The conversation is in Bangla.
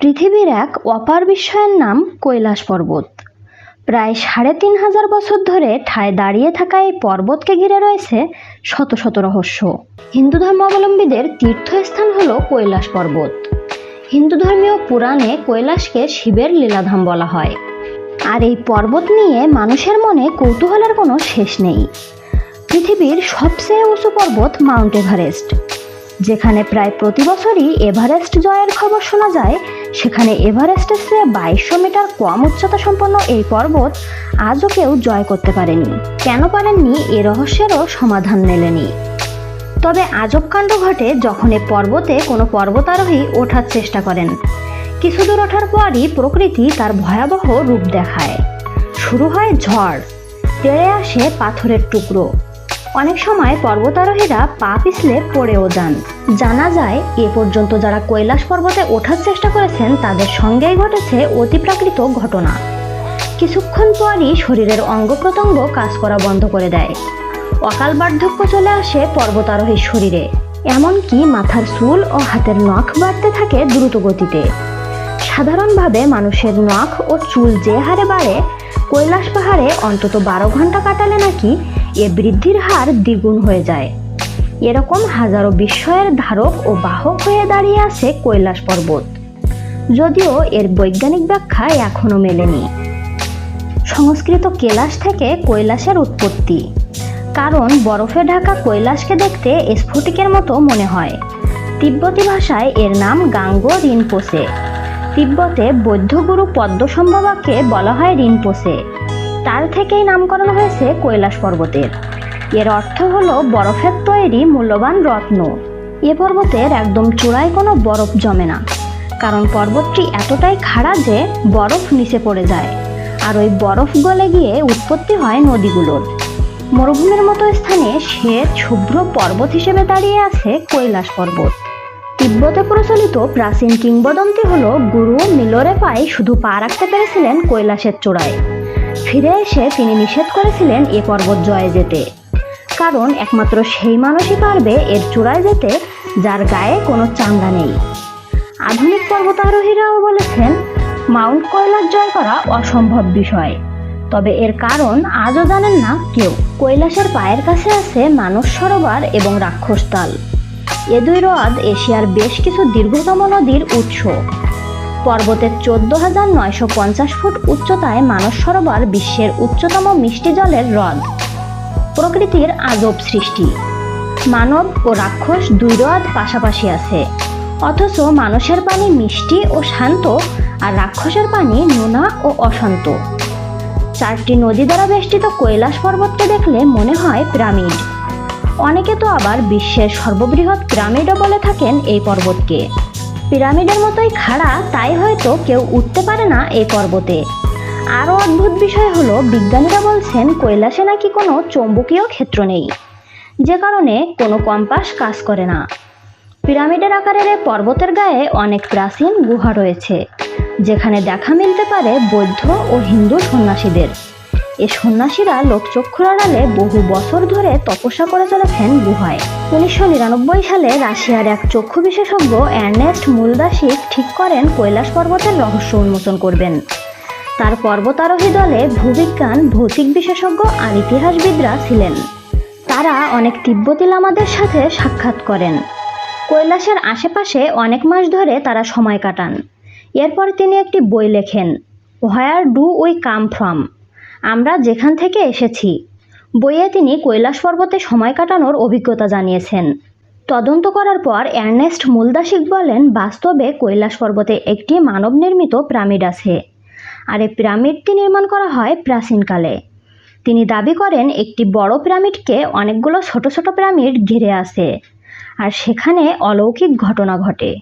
পৃথিবীর এক অপার বিস্ময়ের নাম কৈলাস পর্বত। প্রায় সাড়ে তিন হাজার বছর ধরে ঠায় দাঁড়িয়ে থাকা এই পর্বতকে ঘিরে রয়েছে শত শত রহস্য। হিন্দু ধর্মাবলম্বীদের তীর্থস্থান হল কৈলাস পর্বত। হিন্দু ধর্মীয় পুরাণে কৈলাসকে শিবের লীলাধাম বলা হয়। আর এই পর্বত নিয়ে মানুষের মনে কৌতূহলের কোনো শেষ নেই। পৃথিবীর সবচেয়ে উঁচু পর্বত মাউন্ট এভারেস্ট। যেখানে প্রায় প্রতি বছরই এভারেস্ট জয়ের খবর শোনা যায়, সেখানে এভারেস্টের চেয়ে বাইশশো মিটার কম উচ্চতা সম্পন্ন এই পর্বত আজও কেউ জয় করতে পারেনি। কেন পারেননি এ রহস্যেরও সমাধান মেলেনি। তবে আজব কাণ্ড ঘটে যখন এ পর্বতে কোনো পর্বতারোহী ওঠার চেষ্টা করেন। কিছু দূর ওঠার পরই প্রকৃতি তার ভয়াবহ রূপ দেখায়। শুরু হয় ঝড় তেড়ে আসে পাথরের টুকরো। অনেক সময় পর্বতারোহীরা পা পিছলে পড়েও যান। জানা যায়, এ পর্যন্ত যারা কৈলাস পর্বতে ওঠার চেষ্টা করেছেন, তাদের সঙ্গেই ঘটেছে অতিপ্রাকৃত ঘটনা। কিছুক্ষণ পরই শরীরের অঙ্গ প্রত্যঙ্গ কাজ করা বন্ধ করে দেয়। অকাল বার্ধক্য চলে আসে পর্বতারোহীর শরীরে। এমনকি মাথার চুল ও হাতের নখ বাড়তে থাকে দ্রুত গতিতে। সাধারণভাবে মানুষের নখ ও চুল যে হারে বাড়ে, কৈলাস পাহাড়ে অন্তত বারো ঘণ্টা কাটালে নাকি এ বৃদ্ধির হার দ্বিগুণ হয়ে যায়। এরকম হাজারো বিস্ময়ের ধারক ও বাহক হয়ে দাঁড়িয়ে আছে কৈলাস পর্বত। যদিও এর বৈজ্ঞানিক ব্যাখ্যা এখনও মেলেনি। সংস্কৃত কেলাস থেকে কৈলাসের উৎপত্তি। কারণ বরফে ঢাকা কৈলাসকে দেখতে স্ফটিকের মতো মনে হয়। তিব্বতী ভাষায় এর নাম গাঙ্গ রিনপোসে। তিব্বতে বৌদ্ধগুরু পদ্মসম্ভবাকে বলা হয় রিনপোসে। তার থেকেই নামকরণ হয়েছে কৈলাস পর্বতের। এর অর্থ হলো বরফের তৈরি মূল্যবান রত্ন। এ পর্বতের একদম চূড়ায় কোনো বরফ জমে না। কারণ পর্বতটি এতটাই খাড়া যে বরফ নিচে পড়ে যায়। আর ওই বরফ গলে গিয়ে উৎপত্তি হয় নদীগুলোর। মরুভূমির মতো স্থানে শ্বেত শুভ্র পর্বত হিসেবে দাঁড়িয়ে আছে কৈলাস পর্বত। তিব্বতে প্রচলিত প্রাচীন কিংবদন্তি হলো গুরু মিলরে পাই শুধু পা রাখতে পেরেছিলেন কৈলাসের চূড়ায়। ফিরে এসে তিনি নিষেধ করেছিলেন এ পর্বত জয়ে যেতে। কারণ একমাত্র সেই মানুষই পারবে এর চূড়ায় যেতে যার গায়ে কোনো চাঙ্গা নেই। আধুনিক পর্বতারোহীরাও বলেছেন, মাউন্ট কৈলাস জয় করা অসম্ভব বিষয়। তবে এর কারণ আজও জানেন না কেউ। কৈলাসের পায়ের কাছে আছে মানস সরোবর এবং রাক্ষসতাল। এ দুই হ্রদ এশিয়ার বেশ কিছু দীর্ঘতম নদীর উৎস। পর্বতের চোদ্দ হাজার নয়শো পঞ্চাশ ফুট উচ্চতায় মানস সরোবর বিশ্বের উচ্চতম মিষ্টি জলের হ্রদ। প্রকৃতির আজব সৃষ্টি। মানব ও রাক্ষস দুই হ্রদ পাশাপাশি আছে। অথচ মানুষের পানি মিষ্টি ও শান্ত, আর রাক্ষসের পানি নোনা ও অশান্ত। চারটি নদী দ্বারা বেষ্টিত কৈলাস পর্বতকে দেখলে মনে হয় পিরামিড। অনেকে তো আবার বিশ্বের সর্ববৃহৎ পিরামিডও বলে থাকেন এই পর্বতকে। পিরামিডের মতোই খাড়া, তাই হয়তো কেউ উঠতে পারে না এই পর্বতে। আরও অদ্ভুত বিষয় হলো, বিজ্ঞানীরা বলছেন কৈলাসে নাকি কোনো চৌম্বকীয় ক্ষেত্র নেই। যে কারণে কোনো কম্পাস কাজ করে না। পিরামিডের আকারের এই পর্বতের গায়ে অনেক প্রাচীন গুহা রয়েছে, যেখানে দেখা মিলতে পারে বৌদ্ধ ও হিন্দু সন্ন্যাসীদের। এ সন্ন্যাসীরা লোকচক্ষুর আড়ালে বহু বছর ধরে তপস্যা করে চলেছেন গুহায়। উনিশশো নিরানব্বই সালে রাশিয়ার এক চক্ষু বিশেষজ্ঞ অ্যার্নেস্ট মুলদাসিক ঠিক করেন কৈলাস পর্বতের রহস্য উন্মোচন করবেন। তার পর্বতারোহী দলে ভূবিজ্ঞান, ভৌতিক বিশেষজ্ঞ আর ইতিহাসবিদরা ছিলেন। তারা অনেক তিব্বতী লামাদের সাথে সাক্ষাৎ করেন। কৈলাসের আশেপাশে অনেক মাস ধরে তারা সময় কাটান। এরপর তিনি একটি বই লেখেন, where do we come from? আমরা যেখান থেকে এসেছি। বইয়ে তিনি কৈলাস পর্বতে সময় কাটানোর অভিজ্ঞতা জানিয়েছেন। তদন্ত করার পর অ্যার্নেস্ট মুলদাসিক বলেন, বাস্তবে কৈলাস পর্বতে একটি মানব নির্মিত পিরামিড আছে। আর এই পিরামিডটি নির্মাণ করা হয় প্রাচীনকালে। তিনি দাবি করেন, একটি বড় পিরামিডকে অনেকগুলো ছোট ছোট পিরামিড ঘিরে আছে। আর সেখানে অলৌকিক ঘটনা ঘটে।